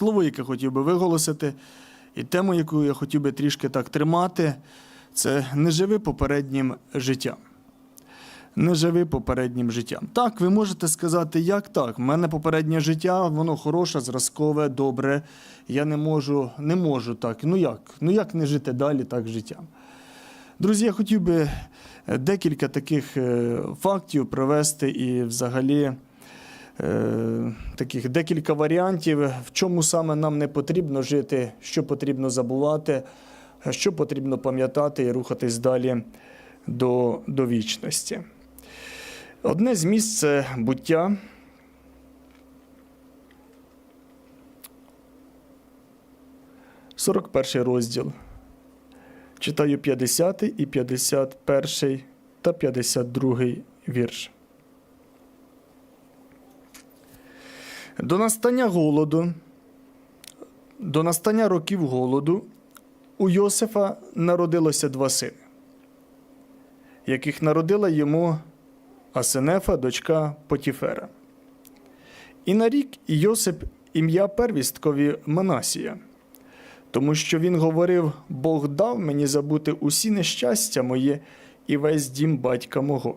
слово, яке хотів би виголосити, і тему, яку я хотів би трішки так тримати, це не живи попереднім життям. Не живи попереднім життям. Так, ви можете сказати, як так? У мене попереднє життя, воно хороше, зразкове, добре. Я не можу, не можу так. Ну як? Ну як не жити далі так життям? Друзі, я хотів би е, декілька таких е, фактів привести і взагалі таких декілька варіантів, в чому саме нам не потрібно жити, що потрібно забувати, що потрібно пам'ятати і рухатись далі до, до вічності. Одне з місць це буття. Сорок перший розділ. Читаю 50 і 51 та 52 вірш. До настання голоду, до настання років голоду у Йосифа народилося два сини, яких народила йому Асенефа, дочка Потіфера. І нарік Йосип ім'я первісткові Манасія, тому що він говорив: Бог дав мені забути усі нещастя моє і весь дім батька мого.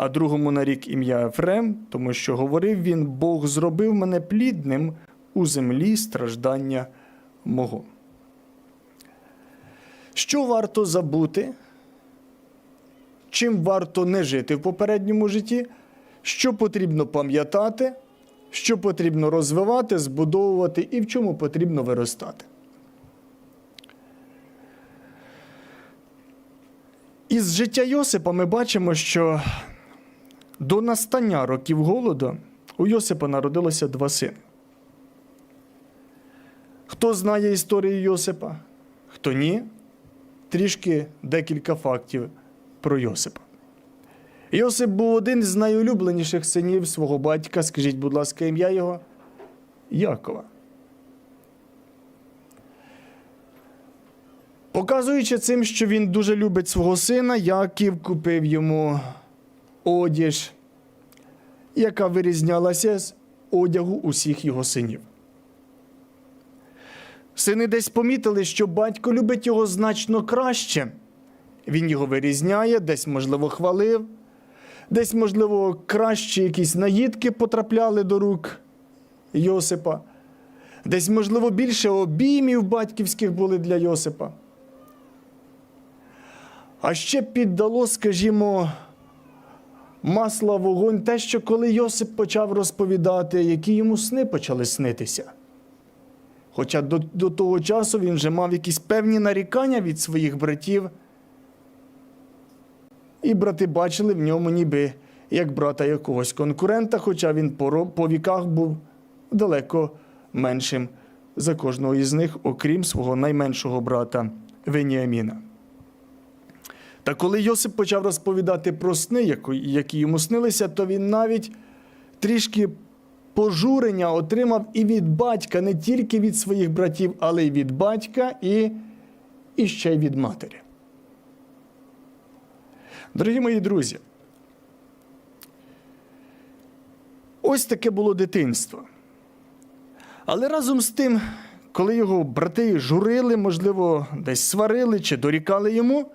А другому нарік ім'я Ефрем, тому що говорив він: Бог зробив мене плідним у землі страждання мого. Що варто забути? Чим варто не жити в попередньому житті? Що потрібно пам'ятати, що потрібно розвивати, збудовувати і в чому потрібно виростати? Із життя Йосипа ми бачимо, що до настання років голоду у Йосипа народилося два сини. Хто знає історію Йосипа? Хто ні? Трішки декілька фактів про Йосипа. Йосип був один з найулюбленіших синів свого батька. Скажіть, будь ласка, ім'я його Якова. Показуючи цим, що він дуже любить свого сина, Яків купив йому одіж, яка вирізнялася з одягу усіх його синів. Сини десь помітили, що батько любить його значно краще. Він його вирізняє, десь, можливо, хвалив, десь, можливо, кращі якісь наїдки потрапляли до рук Йосипа, десь, можливо, більше обіймів батьківських були для Йосипа. А ще піддало, скажімо, масла вогонь те, що коли Йосип почав розповідати, які йому сни почали снитися. Хоча до, до того часу він вже мав якісь певні нарікання від своїх братів, і брати бачили в ньому ніби як брата якогось конкурента, хоча він по, по віках був далеко меншим за кожного із них, окрім свого найменшого брата Веніаміна. Та коли Йосип почав розповідати про сни, які йому снилися, то він навіть трішки пожурення отримав і від батька, не тільки від своїх братів, але й від батька, і, і ще й від матері. Дорогі мої друзі, ось таке було дитинство. Але разом з тим, коли його брати журили, можливо, десь сварили чи дорікали йому,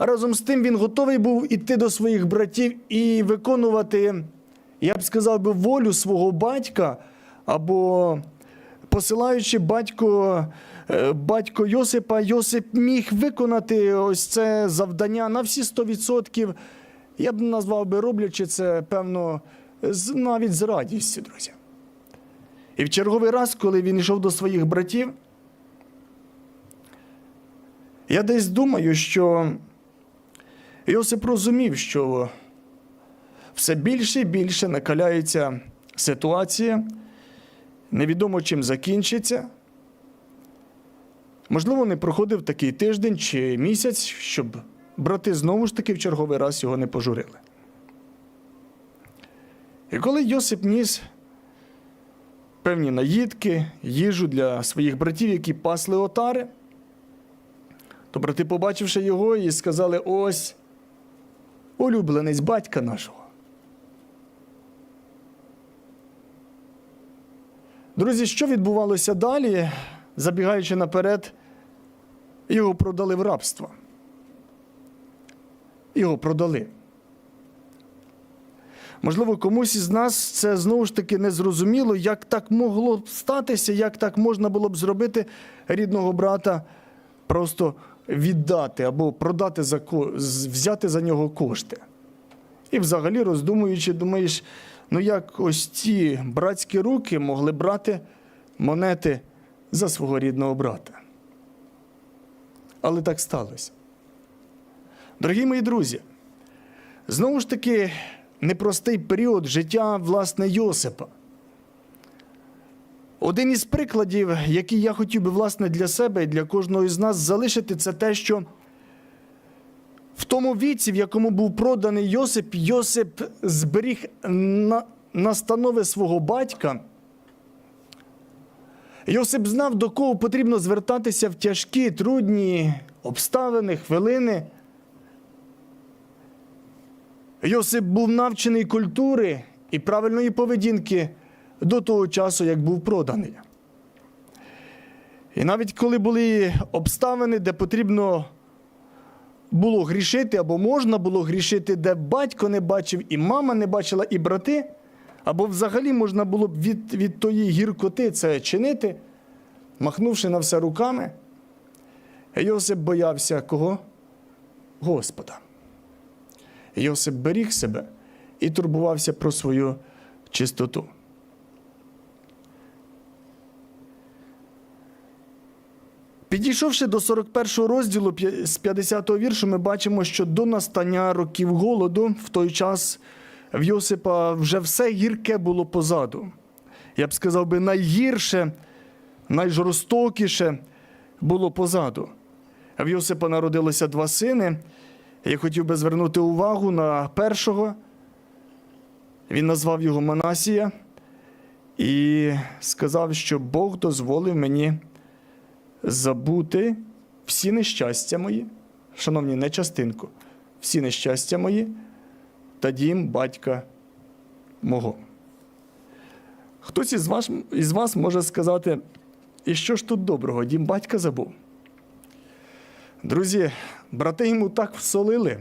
разом з тим він готовий був іти до своїх братів і виконувати, я б сказав би, волю свого батька, або посилаючи батько, е, батько Йосипа, Йосип міг виконати ось це завдання на всі 100%. Я б назвав би, роблячи це, певно, навіть з радістю, друзі. І в черговий раз, коли він йшов до своїх братів, я десь думаю, що Йосип розумів, що все більше і більше накаляється ситуація, невідомо чим закінчиться. Можливо, не проходив такий тиждень чи місяць, щоб брати знову ж таки в черговий раз його не пожурили. І коли Йосип ніс певні наїдки, їжу для своїх братів, які пасли отари, то брати, побачивши його, і сказали: ось улюбленець батька нашого. Друзі, що відбувалося далі, забігаючи наперед, його продали в рабство. Його продали. Можливо, комусь із нас це знову ж таки незрозуміло, як так могло б статися, як так можна було б зробити рідного брата, просто віддати або продати за взяти за нього кошти. І взагалі, роздумуючи, думаєш, ну як ось ці братські руки могли брати монети за свого рідного брата. Але так сталося. Дорогі мої друзі, знову ж таки, непростий період життя власне Йосипа. Один із прикладів, який я хотів би власне для себе і для кожного із нас залишити, це те, що в тому віці, в якому був проданий Йосип, Йосип зберіг на, настанови свого батька. Йосип знав, до кого потрібно звертатися в тяжкі, трудні обставини, хвилини. Йосип був навчений культури і правильної поведінки до того часу, як був проданий. І навіть коли були обставини, де потрібно було грішити, або можна було грішити, де батько не бачив, і мама не бачила, і брати, або взагалі можна було б від, від тої гіркоти це чинити, махнувши на все руками, Йосип боявся кого? Господа. Йосип беріг себе і турбувався про свою чистоту. Підійшовши до 41-го розділу з 50-го віршу, ми бачимо, що до настання років голоду в той час в Йосипа вже все гірке було позаду. Я б сказав би, найгірше, найжорстокіше було позаду. В Йосипа народилося два сини. Я хотів би звернути увагу на першого. Він назвав його Манасія і сказав, що Бог дозволив мені забути всі нещастя мої, шановні, не частинку, всі нещастя мої та дім батька мого. Хтось із вас, із вас може сказати, і що ж тут доброго, дім батька забув. Друзі, брати йому так всолили.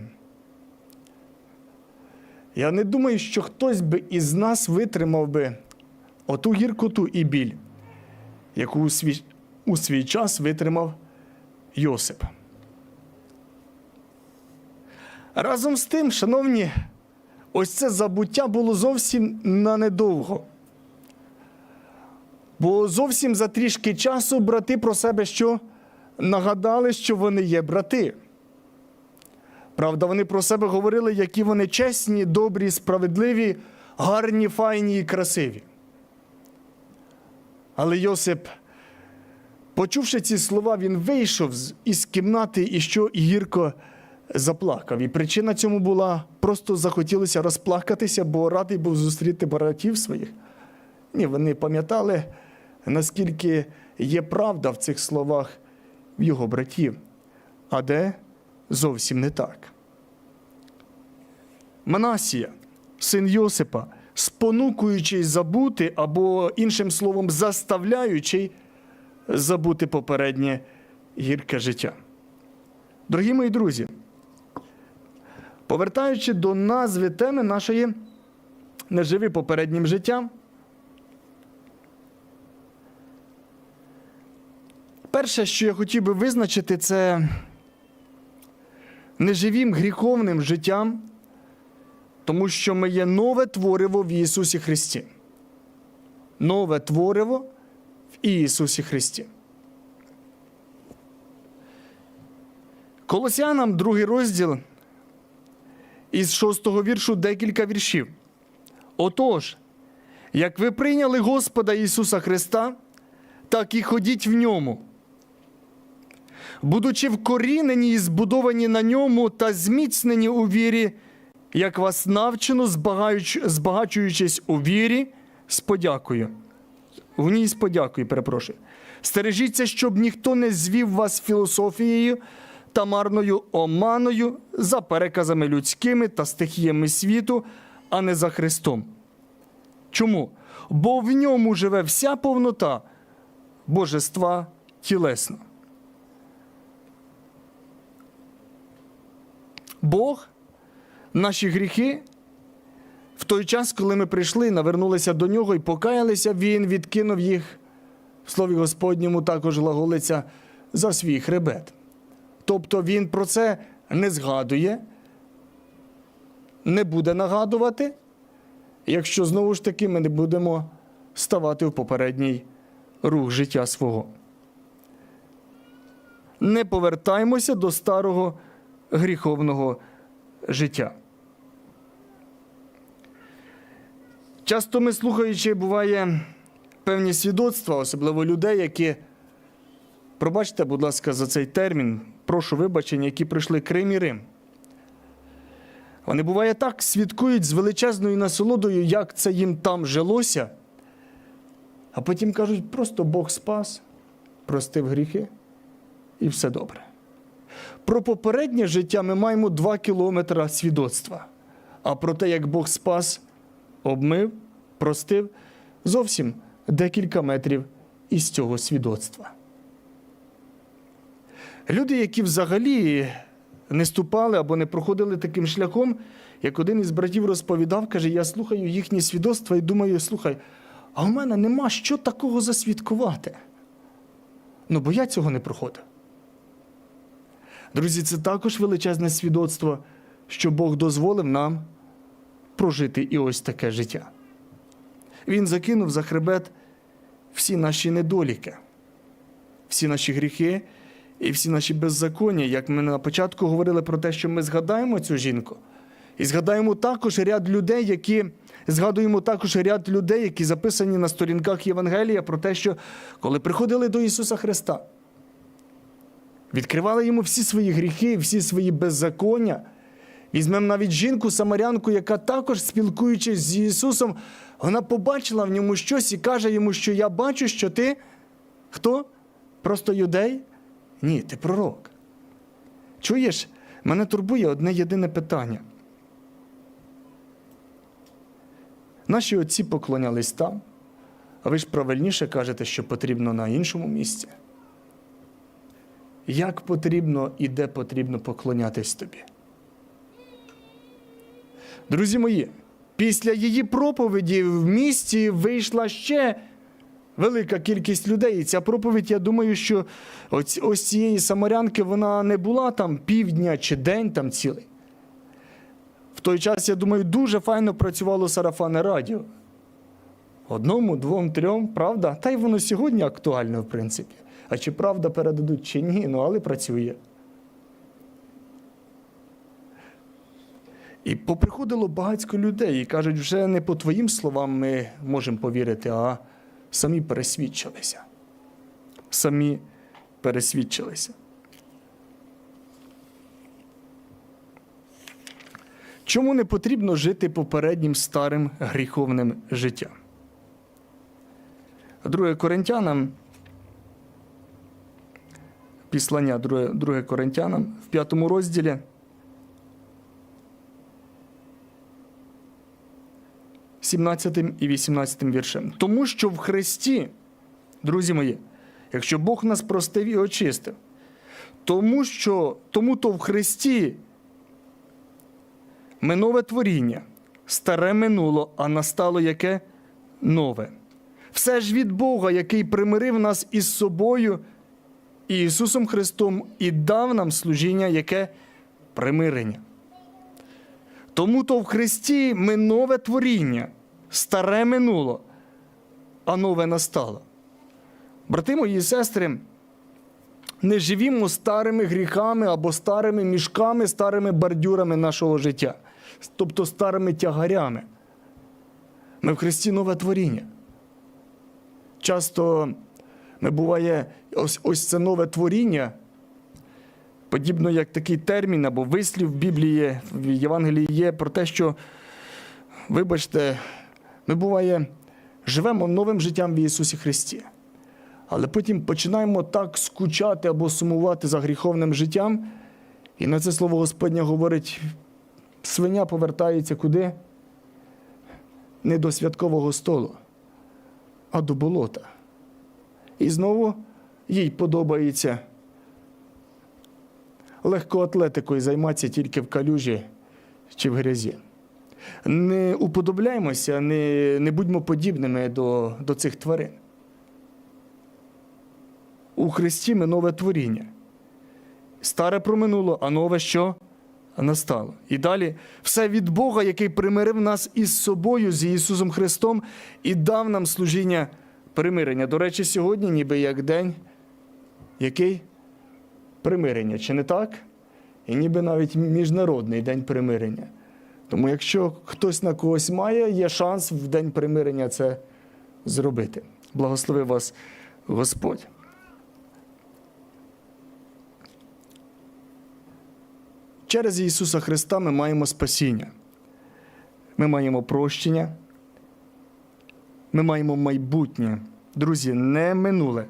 Я не думаю, що хтось би із нас витримав би оту гіркоту і біль, яку у свій, час витримав Йосип. Разом з тим, шановні, ось це забуття було зовсім на недовго. Бо зовсім за трішки часу брати про себе що нагадали, що вони є брати. Правда, вони про себе говорили, які вони чесні, добрі, справедливі, гарні, файні і красиві. Але Йосип, почувши ці слова, він вийшов із кімнати і що гірко заплакав. І причина цьому була просто захотілося розплакатися, бо радий був зустріти братів своїх. Ні, вони пам'ятали, наскільки є правда в цих словах в його братів, а де зовсім не так. Манасія, син Йосипа, спонукуючий забути, або, іншим словом, заставляючий забути попереднє гірке життя. Дорогі мої друзі, повертаючи до назви теми нашої не живи попереднім життям. Перше, що я хотів би визначити, це неживім гріховним життям, тому що ми є нове твориво в Ісусі Христі. Нове твориво в Ісусі Христі. Колосянам, другий розділ, із шостого віршу декілька віршів. Отож, як ви прийняли Господа Ісуса Христа, так і ходіть в ньому, будучи вкорінені і збудовані на ньому та зміцнені у вірі, як вас навчено, збагачуючись у вірі з подякою. В ній з подякою, перепрошую. Стережіться, щоб ніхто не звів вас філософією та марною оманою за переказами людськими та стихіями світу, а не за Христом. Чому? бо в ньому живе вся повнота божества тілесно. Бог наші гріхи той час, коли ми прийшли, навернулися до нього і покаялися, він відкинув їх в слові Господньому також глаголиться за свій хребет. Тобто він про це не згадує, не буде нагадувати, якщо знову ж таки ми не будемо ставати в попередній рух життя свого. Не повертаймося до старого гріховного життя. Часто ми, слухаючи, буває певні свідоцтва, особливо людей, які, пробачте, будь ласка, за цей термін, прошу вибачення, які прийшли Крим і Рим. Вони буває так свідкують з величезною насолодою, як це їм там жилося, а потім кажуть, просто Бог спас, простив гріхи і все добре. Про попереднє життя ми маємо два кілометри свідоцтва. А про те, як Бог спас, обмив, простив, зовсім декілька метрів із цього свідоцтва. Люди, які взагалі не ступали або не проходили таким шляхом, як один із братів розповідав, каже: я слухаю їхні свідоцтва і думаю, слухай, а в мене нема що такого засвідкувати. Ну, бо я цього не проходив. Друзі, це також величезне свідоцтво, що Бог дозволив нам прожити і ось таке життя. Він закинув за хребет всі наші недоліки, всі наші гріхи і всі наші беззаконня. Як ми на початку говорили про те, що ми згадаємо цю жінку, і згадаємо також ряд людей, які згадуємо також ряд людей, які записані на сторінках Євангелія про те, що коли приходили до Ісуса Христа, відкривали йому всі свої гріхи, всі свої беззаконня. Візьмемо навіть жінку самарянку, яка також, спілкуючись з Ісусом, вона побачила в ньому щось і каже йому, що я бачу, що ти хто? Просто юдей? Ні, ти пророк. Чуєш, мене турбує одне єдине питання. Наші отці поклонялись там, а ви ж правильніше кажете, що потрібно на іншому місці. Як потрібно і де потрібно поклонятись тобі? Друзі мої, після її проповіді в місті вийшла ще велика кількість людей. І ця проповідь, я думаю, що ось, ось цієї самарянки вона не була там півдня чи день там цілий. В той час, я думаю, дуже файно працювало сарафанне радіо. Одному, двом, трьом, правда? Та й воно сьогодні актуально, в принципі. А чи правда передадуть, чи ні, ну але працює. І поприходило багатько людей і кажуть, вже не по твоїм словам ми можемо повірити, а самі пересвідчилися. Самі пересвідчилися. Чому не потрібно жити попереднім старим гріховним життям? Друге Коринтянам, післання друге, друге Коринтянам в п'ятому розділі. Сімнадцятим і 18 віршем. Тому що в Христі, друзі мої, якщо Бог нас простив і очистив, тому що тому то в Христі ми нове творіння, старе минуло, а настало яке нове. Все ж від Бога, який примирив нас із собою і Ісусом Христом, і дав нам служіння, яке примирення. Тому то в Христі ми нове творіння, старе минуло, а нове настало. Брати мої і сестри, не живімо старими гріхами або старими мішками, старими бордюрами нашого життя, тобто старими тягарями. Ми в Христі нове творіння. Часто ми буває, ось, ось це нове творіння, подібно як такий термін або вислів в Біблії, в Євангелії є про те, що, вибачте, ми буває, живемо новим життям в Ісусі Христі. Але потім починаємо так скучати або сумувати за гріховним життям. І на це слово Господнє говорить: свиня повертається куди? Не до святкового столу, а до болота. І знову їй подобається легкоатлетикою займатися тільки в калюжі чи в грязі. Не уподобляємося, не, не будьмо подібними до, до цих тварин. У Христі ми нове творіння. Старе проминуло, а нове що? Настало. І далі все від Бога, який примирив нас із собою, з Ісусом Христом, і дав нам служіння примирення. До речі, сьогодні, ніби як день, який? Примирення, чи не так? І ніби навіть міжнародний день примирення. Тому якщо хтось на когось має, є шанс в день примирення це зробити. Благослови вас Господь. Через Ісуса Христа ми маємо спасіння. Ми маємо прощення. Ми маємо майбутнє. Друзі, не минуле,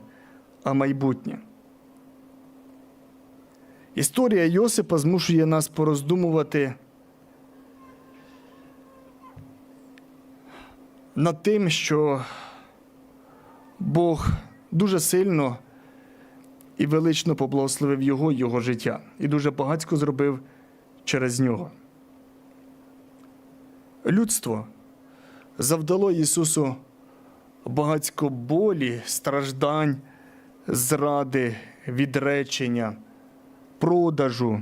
а майбутнє. Історія Йосипа змушує нас пороздумувати над тим, що Бог дуже сильно і велично поблагословив його, його життя, і дуже багатько зробив через нього. Людство завдало Ісусу багатько болі, страждань, зради, відречення, продажу.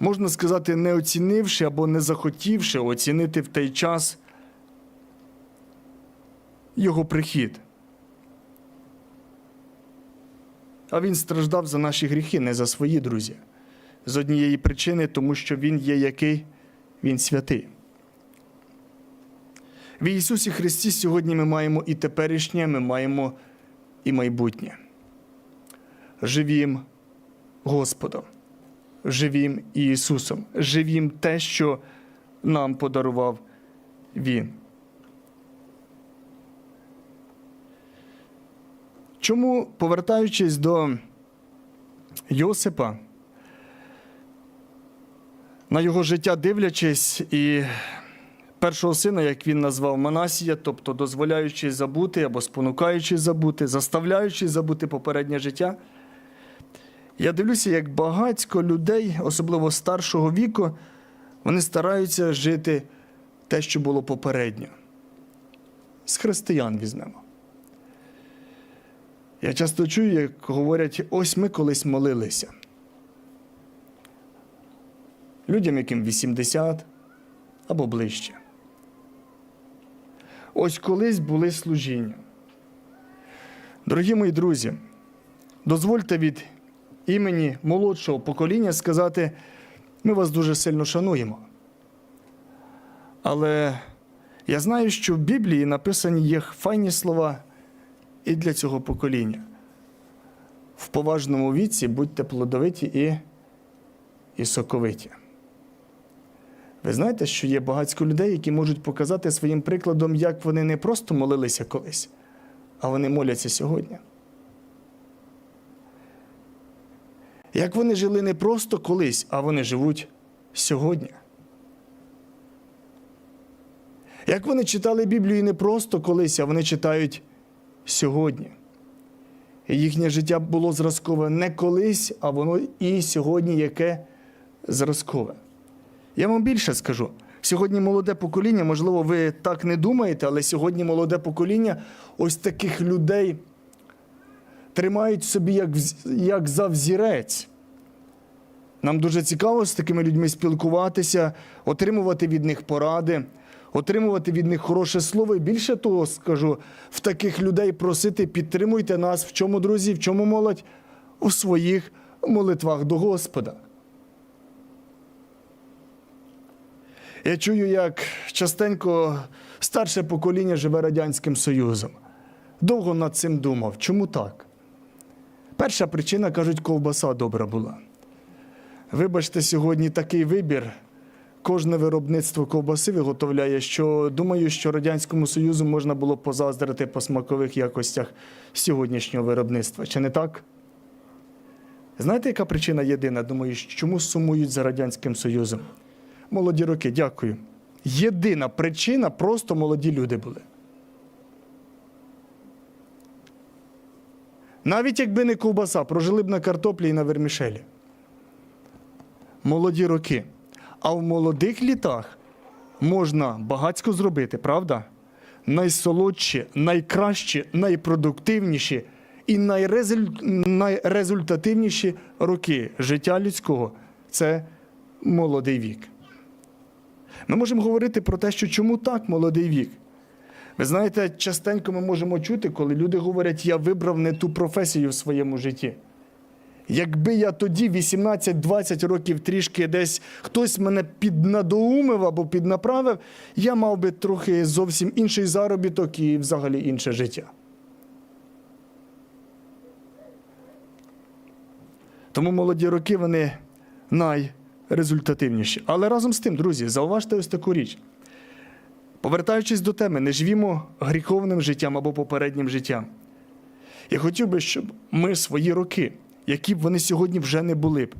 Можна сказати, не оцінивши або не захотівши оцінити в той час його прихід. А він страждав за наші гріхи, не за свої друзі. З однієї причини, тому що Він є який? Він святий. В Ісусі Христі сьогодні ми маємо і теперішнє, ми маємо і майбутнє. Живім Господом, живім Ісусом, живім те, що нам подарував Він. Чому, повертаючись до Йосипа, на його життя дивлячись, і першого сина, як він назвав Манасія, тобто дозволяючи забути або спонукаючи забути, заставляючи забути попереднє життя, я дивлюся, як багатько людей, особливо старшого віку, вони стараються жити те, що було попередньо. З християн візьмемо. Я часто чую, як говорять, ось ми колись молилися. Людям, яким 80 або ближче. Ось колись були служіння. Дорогі мої друзі, дозвольте від імені молодшого покоління сказати, ми вас дуже сильно шануємо. Але я знаю, що в Біблії написані є файні слова і для цього покоління. В поважному віці будьте плодовиті і, і соковиті. Ви знаєте, що є багатько людей, які можуть показати своїм прикладом, як вони не просто молилися колись, а вони моляться сьогодні. Як вони жили не просто колись, а вони живуть сьогодні. Як вони читали Біблію не просто колись, а вони читають сьогодні. І їхнє життя було зразкове не колись, а воно і сьогодні яке зразкове. Я вам більше скажу. Сьогодні молоде покоління, можливо, ви так не думаєте, але сьогодні молоде покоління ось таких людей тримають собі як, як за взірець. Нам дуже цікаво з такими людьми спілкуватися, отримувати від них поради, отримувати від них хороше слово. І більше того, скажу, в таких людей просити, підтримуйте нас, в чому, друзі, в чому молодь? У своїх молитвах до Господа. Я чую, як частенько старше покоління живе Радянським Союзом. Довго над цим думав. Чому так? Перша причина, кажуть, ковбаса добра була. Вибачте, сьогодні такий вибір. Кожне виробництво ковбаси виготовляє, що думаю, що Радянському Союзу можна було позаздрити по смакових якостях сьогоднішнього виробництва. Чи не так? Знаєте, яка причина єдина? Думаю, чому сумують за Радянським Союзом? Молоді роки, дякую. єдина причина просто молоді люди були. Навіть якби не ковбаса, прожили б на картоплі і на вермішелі. Молоді роки. А в молодих літах можна багацько зробити, правда? Найсолодші, найкращі, найпродуктивніші і найрезуль- найрезультативніші роки життя людського це молодий вік. Ми можемо говорити про те, що чому так молодий вік. Ви знаєте, частенько ми можемо чути, коли люди говорять, я вибрав не ту професію в своєму житті. Якби я тоді 18-20 років трішки десь хтось мене піднадоумив або піднаправив, я мав би трохи зовсім інший заробіток і взагалі інше життя. Тому молоді роки вони найрезультативніші. Але разом з тим, друзі, зауважте ось таку річ. Повертаючись до теми, не живімо гріховним життям або попереднім життям. Я хотів би, щоб ми свої роки, які б вони сьогодні вже не були б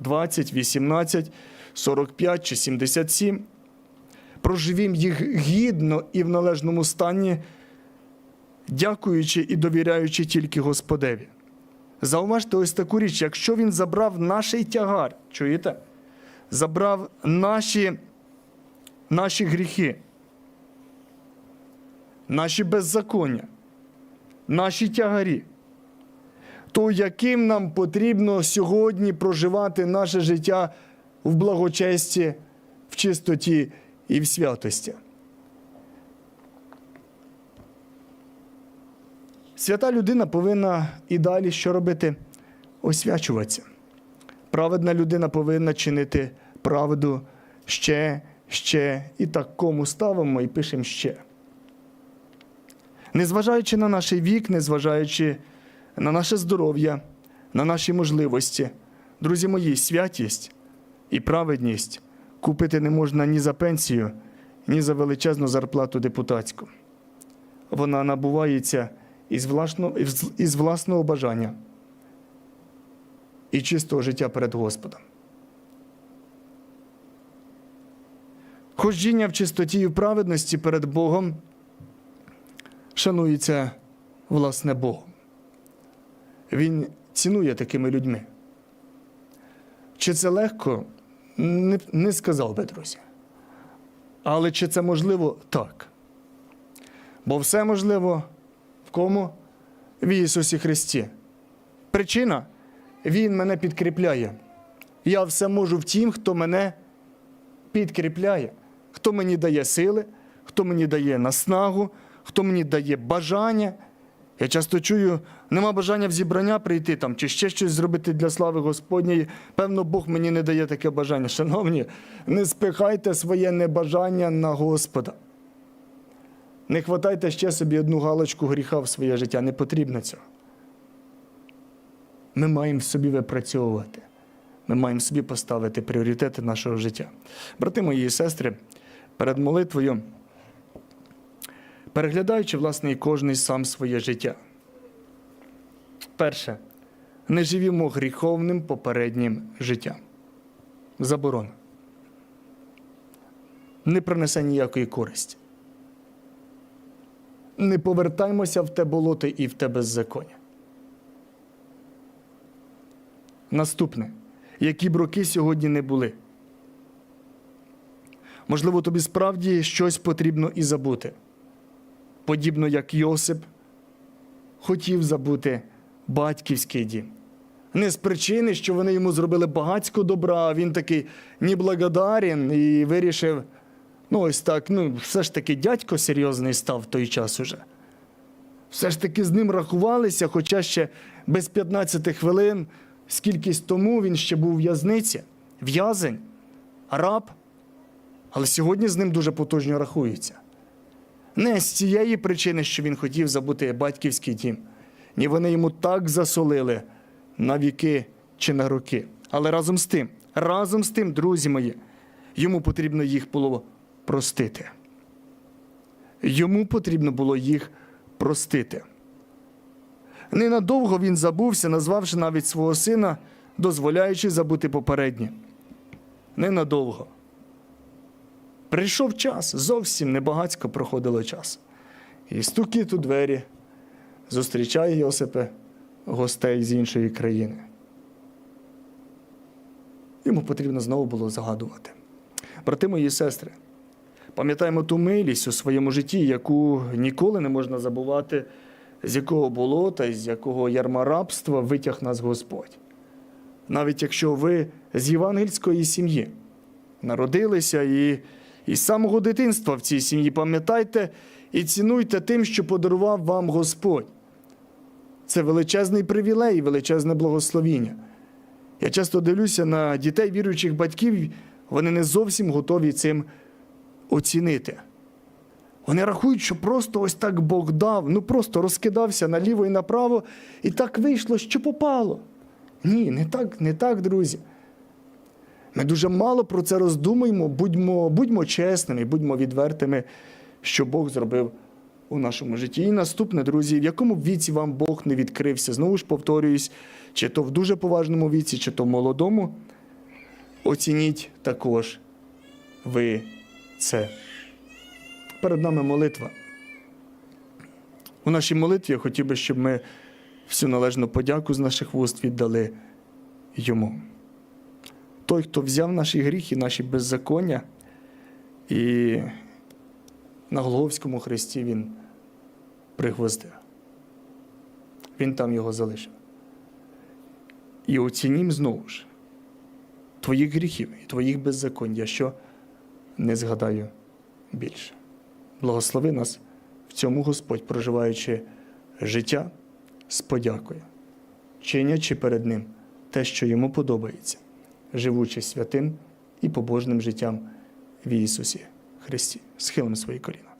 20, 18, 45 чи 77, проживім їх гідно і в належному стані, дякуючи і довіряючи тільки Господеві. Зауважте ось таку річ, якщо він забрав наш тягар, чуєте? Забрав наші, наші гріхи, наші беззаконня, наші тягарі, то яким нам потрібно сьогодні проживати наше життя в благочесті, в чистоті і в святості? Свята людина повинна і далі що робити? Освячуватися. Праведна людина повинна чинити правду ще, ще і так кому ставимо і пишемо ще. Незважаючи на наш вік, незважаючи на наше здоров'я, на наші можливості, друзі мої, святість і праведність купити не можна ні за пенсію, ні за величезну зарплату депутатську. Вона набувається із власного, із власного бажання і чистого життя перед Господом. Ходжіння в чистоті і в праведності перед Богом шанується власне Богом. Він цінує такими людьми. Чи це легко? Не, не сказав би, друзі. Але чи це можливо? Так. Бо все можливо в кому? В Ісусі Христі. Причина Він мене підкріпляє. Я все можу в тім, хто мене підкріпляє, хто мені дає сили, хто мені дає наснагу, хто мені дає бажання. Я часто чую, нема бажання в зібрання прийти там чи ще щось зробити для слави Господньої. Певно, Бог мені не дає таке бажання. Шановні, не спихайте своє небажання на Господа. Не хватайте ще собі одну галочку гріха в своє життя. Не потрібно цього. Ми маємо в собі випрацьовувати. Ми маємо собі поставити пріоритети нашого життя. Брати мої і сестри, перед молитвою, переглядаючи, власне, і кожний сам своє життя. Перше, не живімо гріховним попереднім життям. Заборона. Не принесе ніякої користі. Не повертаймося в те болото і в те беззаконня. Наступне. Які б роки сьогодні не були. Можливо, тобі справді щось потрібно і забути. Подібно як Йосип хотів забути батьківський дім. Не з причини, що вони йому зробили багатсько добра, він такий неблагодарен і вирішив, ну ось так, ну, все ж таки дядько серйозний став в той час уже. Все ж таки з ним рахувалися, хоча ще без 15 хвилин, скількись тому він ще був в'язниці, в'язень, раб. Але сьогодні з ним дуже потужно рахуються. Не з цієї причини, що він хотів забути батьківський дім. Ні, вони йому так засолили на віки чи на роки. Але разом з тим, разом з тим, друзі мої, йому потрібно їх було простити. Йому потрібно було їх простити. Ненадовго він забувся, назвавши навіть свого сина, дозволяючи забути попереднє. Ненадовго. Прийшов час, зовсім небагацько проходило час. І стукіт у двері зустрічає Йосипе гостей з іншої країни. Йому потрібно знову було загадувати. Брати мої сестри, пам'ятаємо ту милість у своєму житті, яку ніколи не можна забувати, з якого болота, з якого ярма рабства витяг нас Господь. Навіть якщо ви з євангельської сім'ї народилися і, і з самого дитинства в цій сім'ї, пам'ятайте і цінуйте тим, що подарував вам Господь. Це величезний привілей, і величезне благословіння. Я часто дивлюся на дітей віруючих батьків, вони не зовсім готові цим оцінити. Вони рахують, що просто ось так Бог дав, ну просто розкидався наліво і направо, і так вийшло, що попало. Ні, не так, не так, друзі. Ми дуже мало про це роздумуємо, будьмо, будьмо чесними, будьмо відвертими, що Бог зробив у нашому житті. І наступне, друзі, в якому віці вам Бог не відкрився, знову ж повторююсь, чи то в дуже поважному віці, чи то в молодому, оцініть також ви це. Перед нами молитва. У нашій молитві я хотів би, щоб ми всю належну подяку з наших вуст віддали йому. Той, хто взяв наші гріхи, наші беззаконня, і на Голговському хресті він пригвоздив. Він там його залишив. І оцінім знову ж твоїх гріхів і твоїх беззаконь, я що не згадаю більше. Благослови нас в цьому Господь, проживаючи життя з подякою, чинячи перед Ним те, що йому подобається, живучи святим і побожним життям в Ісусі Христі. Схилимо свої коліна.